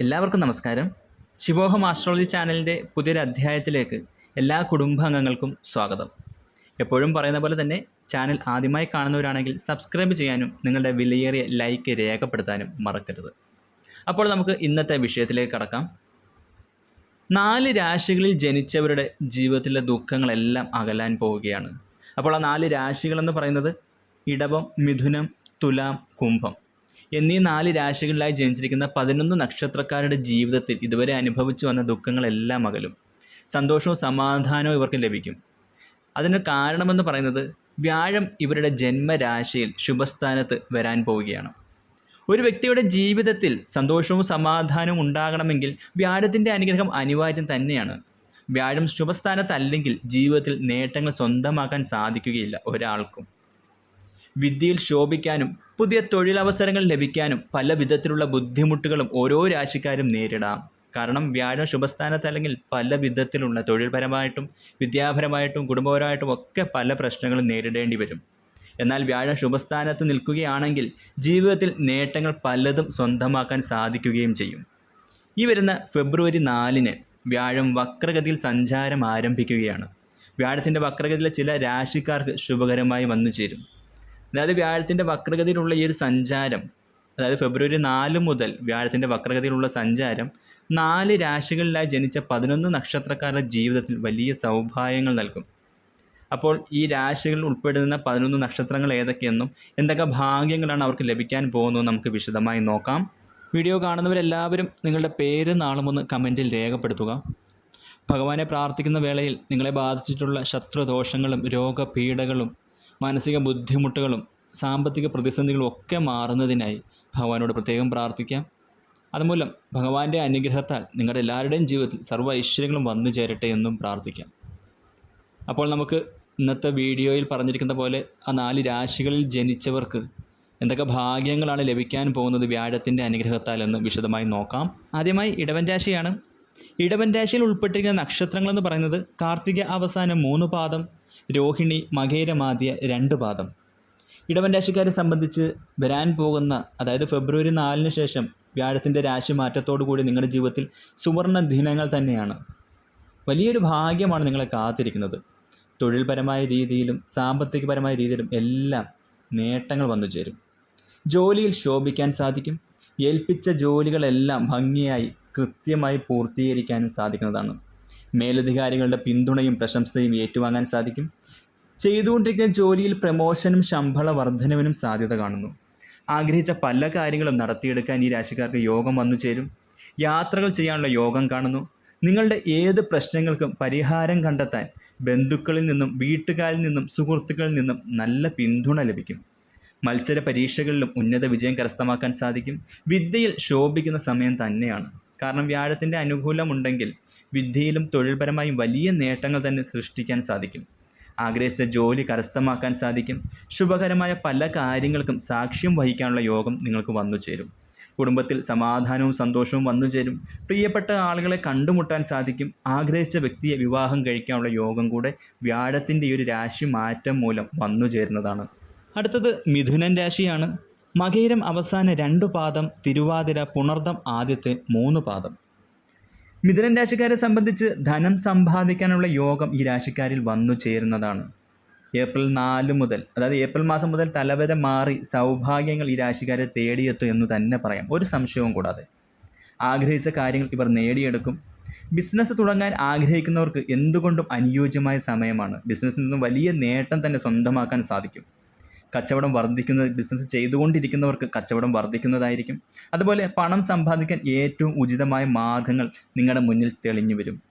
എല്ലാവർക്കും നമസ്കാരം. ശിവോഹം ആസ്ട്രോളജി ചാനലിന്റെ പുതിയൊരു അധ്യായത്തിലേക്ക് എല്ലാ കുടുംബാംഗങ്ങൾക്കും സ്വാഗതം. എപ്പോഴും പറയുന്ന പോലെ തന്നെ ചാനൽ ആദ്യമായി കാണുന്നവരാണെങ്കിൽ സബ്സ്ക്രൈബ് ചെയ്യാനും നിങ്ങളുടെ വിലയേറിയ ലൈക്ക് രേഖപ്പെടുത്താനും മറക്കരുത്. അപ്പോൾ നമുക്ക് ഇന്നത്തെ വിഷയത്തിലേക്ക് കടക്കാം. നാല് രാശികളിൽ ജനിച്ചവരുടെ ജീവിതത്തിലെ ദുഃഖങ്ങളെല്ലാം അകലാൻ പോവുകയാണ്. അപ്പോൾ ആ നാല് രാശികളെന്ന് പറയുന്നത് ഇടവം മിഥുനം തുലാം കുംഭം. എന്നീ നാല് രാശികളിലായി ജനിച്ചിരിക്കുന്ന പതിനൊന്ന് നക്ഷത്രക്കാരുടെ ജീവിതത്തിൽ ഇതുവരെ അനുഭവിച്ചു വന്ന ദുഃഖങ്ങളെല്ലാം അകലും. സന്തോഷവും സമാധാനവും ഇവർക്ക് ലഭിക്കും. അതിന് കാരണമെന്ന് പറയുന്നത് വ്യാഴം ഇവരുടെ ജന്മരാശിയിൽ ശുഭസ്ഥാനത്ത് വരാൻ പോവുകയാണ്. ഒരു വ്യക്തിയുടെ ജീവിതത്തിൽ സന്തോഷവും സമാധാനവും ഉണ്ടാകണമെങ്കിൽ വ്യാഴത്തിന്റെ അനുഗ്രഹം അനിവാര്യം തന്നെയാണ്. വ്യാഴം ശുഭസ്ഥാനത്തല്ലെങ്കിൽ ജീവിതത്തിൽ നേട്ടങ്ങൾ സ്വന്തമാക്കാൻ സാധിക്കുകയില്ല ഒരാൾക്കും. വിദ്യയിൽ ശോഭിക്കാനും പുതിയ തൊഴിലവസരങ്ങൾ ലഭിക്കാനും പല വിധത്തിലുള്ള ബുദ്ധിമുട്ടുകളും ഓരോ രാശിക്കാരും നേരിടാം. കാരണം വ്യാഴം ശുഭസ്ഥാനത്തല്ലെങ്കിൽ പല വിധത്തിലുള്ള തൊഴിൽപരമായിട്ടും വിദ്യാപരമായിട്ടും കുടുംബപരമായിട്ടും ഒക്കെ പല പ്രശ്നങ്ങളും നേരിടേണ്ടി വരും. എന്നാൽ വ്യാഴം ശുഭസ്ഥാനത്ത് നിൽക്കുകയാണെങ്കിൽ ജീവിതത്തിൽ നേട്ടങ്ങൾ പലതും സ്വന്തമാക്കാൻ സാധിക്കുകയും ചെയ്യും. ഈ വരുന്ന ഫെബ്രുവരി നാലിന് വ്യാഴം വക്രഗതിയിൽ സഞ്ചാരം ആരംഭിക്കുകയാണ്. വ്യാഴത്തിന്റെ വക്രഗതിയിലെ ചില രാശിക്കാർക്ക് ശുഭകരമായി വന്നു ചേരും അതായത് വ്യാഴത്തിന്റെ വക്രഗതിയിലുള്ള ഈ ഒരു സഞ്ചാരം അതായത് ഫെബ്രുവരി നാല് മുതൽ വ്യാഴത്തിന്റെ വക്രഗതിയിലുള്ള സഞ്ചാരം നാല് രാശികളിലായി ജനിച്ച പതിനൊന്ന് നക്ഷത്രക്കാരുടെ ജീവിതത്തിൽ വലിയ സൗഭാഗ്യങ്ങൾ നൽകും. അപ്പോൾ ഈ രാശികളിൽ ഉൾപ്പെടുന്ന പതിനൊന്ന് നക്ഷത്രങ്ങൾ ഏതൊക്കെയെന്നും എന്തൊക്കെ ഭാഗ്യങ്ങളാണ് അവർക്ക് ലഭിക്കാൻ പോകുന്നതെന്ന് നമുക്ക് വിശദമായി നോക്കാം. വീഡിയോ കാണുന്നവരെല്ലാവരും നിങ്ങളുടെ പേര് നാളുമൊന്ന് കമന്റിൽ രേഖപ്പെടുത്തുക. ഭഗവാനെ പ്രാർത്ഥിക്കുന്ന വേളയിൽ നിങ്ങളെ ബാധിച്ചിട്ടുള്ള ശത്രുദോഷങ്ങളും രോഗപീഠകളും മാനസിക ബുദ്ധിമുട്ടുകളും സാമ്പത്തിക പ്രതിസന്ധികളും ഒക്കെ മാറുന്നതിനായി ഭഗവാനോട് പ്രത്യേകം പ്രാർത്ഥിക്കാം. അതുമൂലം ഭഗവാന്റെ അനുഗ്രഹത്താൽ നിങ്ങളുടെ എല്ലാവരുടെയും ജീവിതത്തിൽ സർവ ഐശ്വര്യങ്ങളും വന്നു ചേരട്ടെ എന്നും പ്രാർത്ഥിക്കാം. അപ്പോൾ നമുക്ക് ഇന്നത്തെ വീഡിയോയിൽ പറഞ്ഞിരിക്കുന്ന പോലെ ആ നാല് രാശികളിൽ ജനിച്ചവർക്ക് എന്തൊക്കെ ഭാഗ്യങ്ങളാണ് ലഭിക്കാൻ പോകുന്നത് വ്യാഴത്തിന്റെ അനുഗ്രഹത്താൽ എന്ന് വിശദമായി നോക്കാം. ആദ്യമായി ഇടവൻ രാശിയാണ്. ഇടവൻ രാശിയിൽ ഉൾപ്പെട്ടിരിക്കുന്ന നക്ഷത്രങ്ങളെന്ന് പറയുന്നത് കാർത്തിക അവസാനം മൂന്ന് പാദം രോഹിണി മകേരമാതിയ രണ്ട് പാദം. ഇടവൻ രാശിക്കാരെ സംബന്ധിച്ച് വരാൻ പോകുന്ന അതായത് ഫെബ്രുവരി നാലിന് ശേഷം വ്യാഴത്തിന്റെ രാശി കൂടി നിങ്ങളുടെ ജീവിതത്തിൽ സുവർണ ദിനങ്ങൾ തന്നെയാണ്. വലിയൊരു ഭാഗ്യമാണ് നിങ്ങളെ കാത്തിരിക്കുന്നത്. തൊഴിൽപരമായ രീതിയിലും സാമ്പത്തികപരമായ രീതിയിലും എല്ലാം നേട്ടങ്ങൾ വന്നു ചേരും. ജോലിയിൽ ശോഭിക്കാൻ സാധിക്കും. ഏൽപ്പിച്ച ജോലികളെല്ലാം ഭംഗിയായി കൃത്യമായി പൂർത്തീകരിക്കാനും സാധിക്കുന്നതാണ്. മേലധികാരികളുടെ പിന്തുണയും പ്രശംസയും ഏറ്റുവാങ്ങാൻ സാധിക്കും. ചെയ്തുകൊണ്ടിരിക്കുന്ന ജോലിയിൽ പ്രമോഷനും ശമ്പള വർധനവിനും സാധ്യത കാണുന്നു. ആഗ്രഹിച്ച പല കാര്യങ്ങളും നടത്തിയെടുക്കാൻ ഈ രാശിക്കാർക്ക് യോഗം വന്നു ചേരും. യാത്രകൾ ചെയ്യാനുള്ള യോഗം കാണുന്നു. നിങ്ങളുടെ ഏത് പ്രശ്നങ്ങൾക്കും പരിഹാരം കണ്ടെത്താൻ ബന്ധുക്കളിൽ നിന്നും വീട്ടുകാരിൽ നിന്നും സുഹൃത്തുക്കളിൽ നിന്നും നല്ല പിന്തുണ ലഭിക്കും. മത്സര പരീക്ഷകളിലും ഉന്നത വിജയം കരസ്ഥമാക്കാൻ സാധിക്കും. വിദ്യയിൽ ശോഭിക്കുന്ന സമയം തന്നെയാണ്. കാരണം വ്യാഴത്തിന്റെ അനുകൂലമുണ്ടെങ്കിൽ വിദ്യയിലും തൊഴിൽപരമായും വലിയ നേട്ടങ്ങൾ തന്നെ സൃഷ്ടിക്കാൻ സാധിക്കും. ആഗ്രഹിച്ച ജോലി കരസ്ഥമാക്കാൻ സാധിക്കും. ശുഭകരമായ പല കാര്യങ്ങൾക്കും സാക്ഷ്യം വഹിക്കാനുള്ള യോഗം നിങ്ങൾക്ക് വന്നു ചേരും. കുടുംബത്തിൽ സമാധാനവും സന്തോഷവും വന്നു ചേരും. പ്രിയപ്പെട്ട ആളുകളെ കണ്ടുമുട്ടാൻ സാധിക്കും. ആഗ്രഹിച്ച വ്യക്തിയെ വിവാഹം കഴിക്കാനുള്ള യോഗം കൂടെ വ്യാഴത്തിന്റെ ഈ ഒരു രാശി മാറ്റം മൂലം വന്നു ചേരുന്നതാണ്. അടുത്തത് മിഥുനൻ രാശിയാണ്. മകയിരം അവസാന രണ്ട് പാദം തിരുവാതിര പുണർദം ആദ്യത്തെ മൂന്ന് പാദം. മിഥുനൻ രാശിക്കാരെ സംബന്ധിച്ച് ധനം സമ്പാദിക്കാനുള്ള യോഗം ഈ രാശിക്കാരിൽ വന്നു ചേരുന്നതാണ്. ഏപ്രിൽ നാല് മുതൽ അതായത് ഏപ്രിൽ മാസം മുതൽ തലവരെ മാറി സൗഭാഗ്യങ്ങൾ ഈ രാശിക്കാരെ തേടിയെത്തും എന്ന് തന്നെ പറയാം. ഒരു സംശയവും കൂടാതെ. ആഗ്രഹിച്ച കാര്യങ്ങൾ ഇവർ നേടിയെടുക്കും. ബിസിനസ് തുടങ്ങാൻ ആഗ്രഹിക്കുന്നവർക്ക് എന്തുകൊണ്ടും അനുയോജ്യമായ സമയമാണ്. ബിസിനസ്സിൽ നിന്നും വലിയ നേട്ടം തന്നെ സ്വന്തമാക്കാൻ സാധിക്കും. കച്ചവടം വർദ്ധിക്കുന്ന ബിസിനസ് ചെയ്തുകൊണ്ടിരിക്കുന്നവർക്ക് കച്ചവടം വർദ്ധിക്കുന്നതായിരിക്കും. അതുപോലെ പണം സമ്പാദിക്കാൻ ഏറ്റവും ഉചിതമായ മാർഗങ്ങൾ നിങ്ങളുടെ മുന്നിൽ തെളിഞ്ഞു വരും.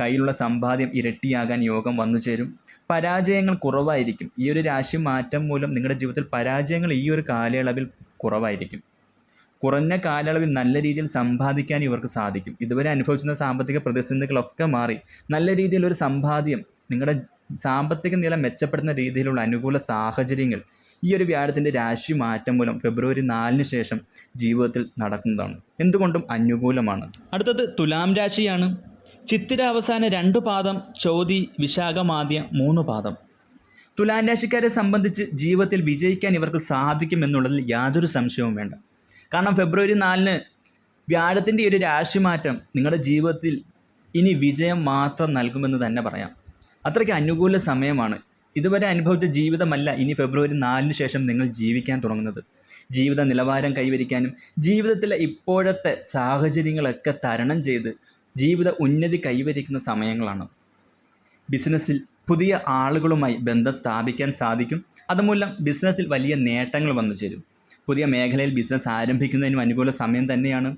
കയ്യിലുള്ള സമ്പാദ്യം ഇരട്ടിയാകാൻ യോഗം വന്നു ചേരും. പരാജയങ്ങൾ കുറവായിരിക്കും. ഈ ഒരു രാശി മാറ്റം മൂലം നിങ്ങളുടെ ജീവിതത്തിൽ പരാജയങ്ങൾ ഈ ഒരു കാലയളവിൽ കുറവായിരിക്കും. കുറഞ്ഞ കാലയളവിൽ നല്ല രീതിയിൽ സമ്പാദിക്കാൻ ഇവർക്ക് സാധിക്കും. ഇതുവരെ അനുഭവിച്ചിരുന്ന സാമ്പത്തിക പ്രതിസന്ധികളൊക്കെ മാറി നല്ല രീതിയിലൊരു സമ്പാദ്യം നിങ്ങളുടെ സാമ്പത്തിക നില മെച്ചപ്പെടുന്ന രീതിയിലുള്ള അനുകൂല സാഹചര്യങ്ങൾ ഈ ഒരു വ്യാഴത്തിന്റെ രാശി മാറ്റം മൂലം ഫെബ്രുവരി നാലിന് ശേഷം ജീവിതത്തിൽ നടക്കുന്നതാണ്. എന്തുകൊണ്ടും അനുകൂലമാണ്. അടുത്തത് തുലാം രാശിയാണ്. ചിത്തിര അവസാന രണ്ട് പാദം ചോതി വിശാഖമാദ്യ മൂന്ന് പാദം. തുലാം രാശിക്കാരെ സംബന്ധിച്ച് ജീവിതത്തിൽ വിജയിക്കാൻ ഇവർക്ക് സാധിക്കുമെന്നുള്ളതിൽ യാതൊരു സംശയവും വേണ്ട. കാരണം ഫെബ്രുവരി നാലിന് വ്യാഴത്തിന്റെ ഒരു രാശിമാറ്റം നിങ്ങളുടെ ജീവിതത്തിൽ ഇനി വിജയം മാത്രം നൽകുമെന്ന് തന്നെ പറയാം. അത്രയ്ക്ക് അനുകൂല സമയമാണ്. ഇതുവരെ അനുഭവിച്ച ജീവിതമല്ല ഇനി ഫെബ്രുവരി നാലിന് ശേഷം നിങ്ങൾ ജീവിക്കാൻ തുടങ്ങുന്നത്. ജീവിത നിലവാരം കൈവരിക്കാനും ജീവിതത്തിലെ ഇപ്പോഴത്തെ സാഹചര്യങ്ങളൊക്കെ തരണം ചെയ്ത് ജീവിത ഉന്നതി കൈവരിക്കുന്ന സമയങ്ങളാണ്. ബിസിനസ്സിൽ പുതിയ ആളുകളുമായി ബന്ധം സ്ഥാപിക്കാൻ സാധിക്കും. അതുമൂലം ബിസിനസ്സിൽ വലിയ നേട്ടങ്ങൾ വന്നു ചേരും. പുതിയ മേഖലയിൽ ബിസിനസ് ആരംഭിക്കുന്നതിനും അനുകൂല സമയം തന്നെയാണ്.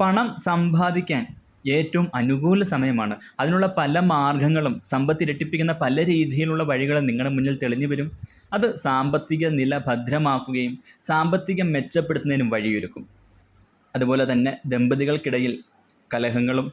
പണം സമ്പാദിക്കാൻ ഏറ്റവും അനുകൂല സമയമാണ്. അതിനുള്ള പല മാർഗങ്ങളും സമ്പത്ത് ഇരട്ടിപ്പിക്കുന്ന പല രീതിയിലുള്ള വഴികളും നിങ്ങളുടെ മുന്നിൽ തെളിഞ്ഞു വരും. അത് സാമ്പത്തിക നില ഭദ്രമാക്കുകയും സാമ്പത്തികം മെച്ചപ്പെടുത്തുന്നതിനും വഴിയൊരുക്കും. അതുപോലെ തന്നെ ദമ്പതികൾക്കിടയിൽ കലഹങ്ങളും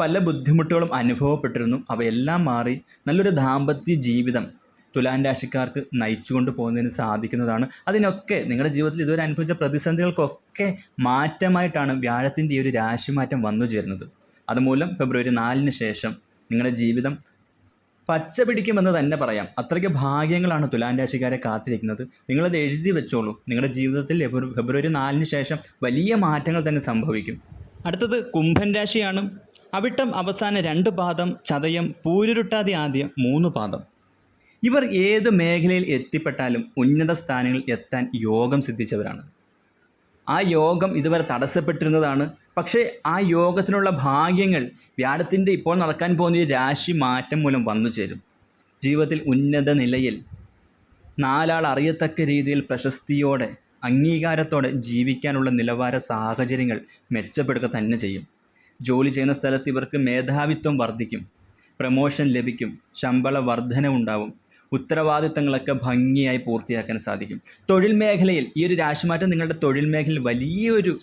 പല ബുദ്ധിമുട്ടുകളും അനുഭവപ്പെട്ടിരുന്നു. അവയെല്ലാം മാറി നല്ലൊരു ദാമ്പത്യ ജീവിതം തുലാൻ രാശിക്കാർക്ക് നയിച്ചുകൊണ്ട് പോകുന്നതിന് സാധിക്കുന്നതാണ്. അതിനൊക്കെ നിങ്ങളുടെ ജീവിതത്തിൽ ഇതുവരെ അനുഭവിച്ച പ്രതിസന്ധികൾക്കൊക്കെ മാറ്റമായിട്ടാണ് വ്യാഴത്തിന്റെ ഈ ഒരു രാശിമാറ്റം വന്നു ചേരുന്നത്. അതുമൂലം ഫെബ്രുവരി നാലിന് ശേഷം നിങ്ങളുടെ ജീവിതം പച്ച പിടിക്കുമെന്ന് തന്നെ പറയാം. അത്രയ്ക്ക് ഭാഗ്യങ്ങളാണ് തുലാൻ രാശിക്കാരെ കാത്തിരിക്കുന്നത്. നിങ്ങളത് എഴുതി വെച്ചോളൂ. നിങ്ങളുടെ ജീവിതത്തിൽ ഫെബ്രു- ഫെബ്രുവരി നാലിന് ശേഷം വലിയ മാറ്റങ്ങൾ തന്നെ സംഭവിക്കും. അടുത്തത് കുംഭൻ രാശിയാണ്. അവിട്ടം അവസാന രണ്ട് പാദം ചതയം പൂരുരുട്ടാതി ആദ്യം മൂന്ന് പാദം. ഇവർ ഏത് മേഖലയിൽ എത്തിപ്പെട്ടാലും ഉന്നത സ്ഥാനങ്ങളിൽ എത്താൻ യോഗം സിദ്ധിച്ചവരാണ്. ആ യോഗം ഇതുവരെ തടസ്സപ്പെട്ടിരുന്നതാണ്. പക്ഷേ ആ യോഗത്തിനുള്ള ഭാഗ്യങ്ങൾ വ്യാഴത്തിന്റെ ഇപ്പോൾ നടക്കാൻ പോകുന്ന ഈ രാശി മാറ്റം മൂലം വന്നു ചേരും. ജീവിതത്തിൽ ഉന്നത നിലയിൽ നാലാൾ അറിയത്തക്ക രീതിയിൽ പ്രശസ്തിയോടെ അംഗീകാരത്തോടെ ജീവിക്കാനുള്ള നിലവാര സാഹചര്യങ്ങൾ മെച്ചപ്പെടുക തന്നെ ചെയ്യും. ജോലി ചെയ്യുന്ന സ്ഥലത്ത് ഇവർക്ക് മേധാവിത്വം വർദ്ധിക്കും. പ്രമോഷൻ ലഭിക്കും. ശമ്പള വർധന ഉണ്ടാവും ഉത്തരവാദിത്തങ്ങളൊക്കെ ഭംഗിയായി പൂർത്തിയാക്കാൻ സാധിക്കും. തൊഴിൽ മേഖലയിൽ ഈ ഒരു രാശിമാറ്റം നിങ്ങളുടെ തൊഴിൽ മേഖലയിൽ വലിയൊരു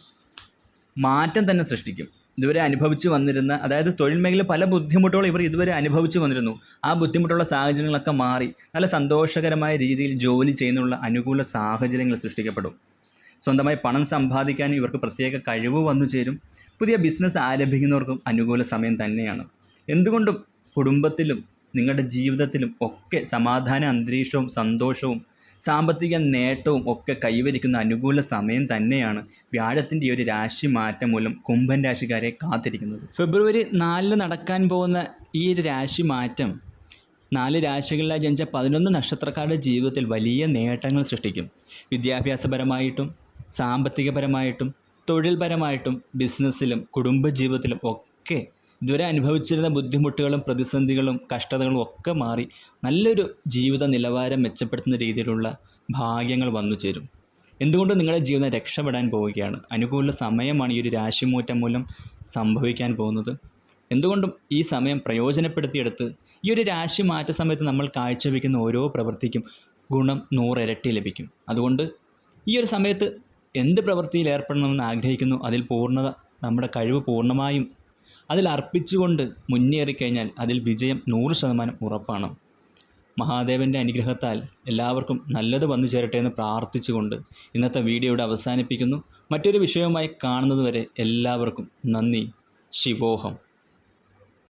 മാറ്റം തന്നെ സൃഷ്ടിക്കും. ഇതുവരെ അനുഭവിച്ചു വന്നിരുന്ന അതായത് തൊഴിൽ മേഖല പല ബുദ്ധിമുട്ടുകളും ഇവർ ഇതുവരെ അനുഭവിച്ചു വന്നിരുന്നു. ആ ബുദ്ധിമുട്ടുള്ള സാഹചര്യങ്ങളൊക്കെ മാറി നല്ല സന്തോഷകരമായ രീതിയിൽ ജോലി ചെയ്യുന്നുള്ള അനുകൂല സാഹചര്യങ്ങൾ സൃഷ്ടിക്കപ്പെടും. സ്വന്തമായി പണം സമ്പാദിക്കാൻ ഇവർക്ക് പ്രത്യേക കഴിവ് വന്നു ചേരും. പുതിയ ബിസിനസ് ആരംഭിക്കുന്നവർക്കും അനുകൂല സമയം തന്നെയാണ്. എന്തുകൊണ്ടും കുടുംബത്തിലും നിങ്ങളുടെ ജീവിതത്തിലും ഒക്കെ സമാധാന അന്തരീക്ഷവും സന്തോഷവും സാമ്പത്തിക നേട്ടവും ഒക്കെ കൈവരിക്കുന്ന അനുകൂല സമയം തന്നെയാണ് വ്യാഴത്തിന്റെ ഒരു രാശി മാറ്റം മൂലം കുംഭൻ രാശിക്കാരെ കാത്തിരിക്കുന്നത്. ഫെബ്രുവരി നാലിന് നടക്കാൻ പോകുന്ന ഈ ഒരു രാശി മാറ്റം നാല് രാശികളിലായി ജനിച്ച പതിനൊന്ന് നക്ഷത്രക്കാരുടെ ജീവിതത്തിൽ വലിയ നേട്ടങ്ങൾ സൃഷ്ടിക്കും. വിദ്യാഭ്യാസപരമായിട്ടും സാമ്പത്തികപരമായിട്ടും തൊഴിൽപരമായിട്ടും ബിസിനസ്സിലും കുടുംബജീവിതത്തിലും ഒക്കെ ഇതുവരെ അനുഭവിച്ചിരുന്ന ബുദ്ധിമുട്ടുകളും പ്രതിസന്ധികളും കഷ്ടതകളും ഒക്കെ മാറി നല്ലൊരു ജീവിത നിലവാരം മെച്ചപ്പെടുത്തുന്ന രീതിയിലുള്ള ഭാഗ്യങ്ങൾ വന്നു ചേരും. എന്തുകൊണ്ടും നിങ്ങളുടെ ജീവിതം രക്ഷപ്പെടാൻ പോവുകയാണ്? അനുകൂല സമയമാണ് ഈ ഒരു രാശിമൂറ്റം മൂലം സംഭവിക്കാൻ പോകുന്നത്. എന്തുകൊണ്ടും ഈ സമയം പ്രയോജനപ്പെടുത്തിയെടുത്ത് ഈ ഒരു രാശി മാറ്റ സമയത്ത് നമ്മൾ കാഴ്ചവെക്കുന്ന ഓരോ പ്രവൃത്തിക്കും ഗുണം നൂറിരട്ടി ലഭിക്കും. അതുകൊണ്ട് ഈ ഒരു സമയത്ത് എന്ത് പ്രവൃത്തിയിൽ ഏർപ്പെടണമെന്ന് ആഗ്രഹിക്കുന്നു? അതിൽ പൂർണത നമ്മുടെ കഴിവ് പൂർണമായും അതിൽ അർപ്പിച്ചുകൊണ്ട് മുന്നേറിക്കഴിഞ്ഞാൽ അതിൽ വിജയം നൂറ് ശതമാനം ഉറപ്പാണ്. മഹാദേവന്റെ അനുഗ്രഹത്താൽ എല്ലാവർക്കും നല്ലത് വന്നു ചേരട്ടെ എന്ന് പ്രാർത്ഥിച്ചുകൊണ്ട് ഇന്നത്തെ വീഡിയോ ഇവിടെ അവസാനിപ്പിക്കുന്നു. മറ്റൊരു വിഷയവുമായി കാണുന്നതുവരെ എല്ലാവർക്കും നന്ദി. ശിവോഹം.